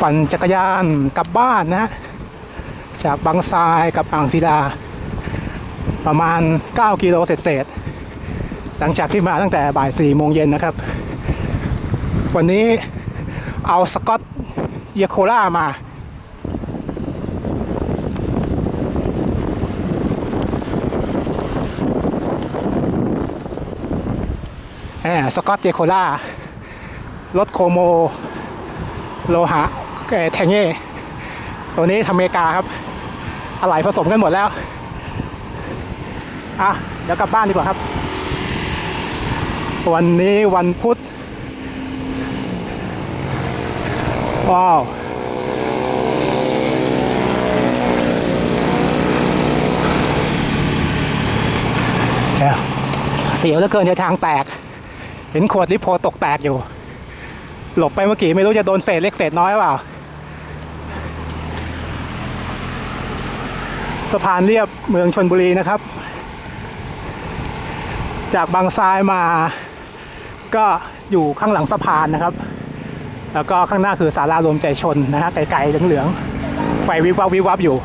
ปั่นจักรยานกลับบ้านนะฮะจากบางทรายกับอ่างศิลา ประมาณ 9 กิโลเศษๆหลังจากที่มาตั้งแต่บ่าย4โมงเย็นนะครับ วันนี้เอาสกอตเยโคล่ามาแหมสกอตเจโคล่ารถโคโมโลหะ แทงเง่ตัวนี้ทำอเมริกาครับอะไหล่ผสมกันหมดแล้วอะเดี๋ยวกลับบ้านดีกว่าครับ วันนี้วันพุธว้าวเสียวเหลือเกินในทางแตก เห็นขวดลิโพตกแตกอยู่ หลบไปเมื่อกี้ไม่รู้จะโดนเศษเล็กเศษน้อยหรือเปล่า สะพานเรียบเมืองชนบุรีนะครับ จากบางทรายมาก็อยู่ข้างหลังสะพานนะครับ แล้วก็ข้างหน้าคือศาลารวมใจชนนะฮะไกลๆเหลืองๆไฟวิบวับวิบวับอยู่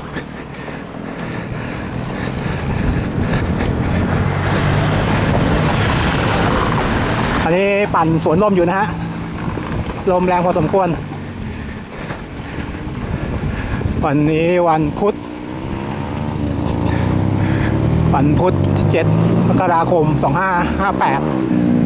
อันนี้ปั่นสวนลมอยู่นะฮะ ลมแรงพอสมควร วันนี้วันพุธ วันพุธที่ 7มกราคม 2558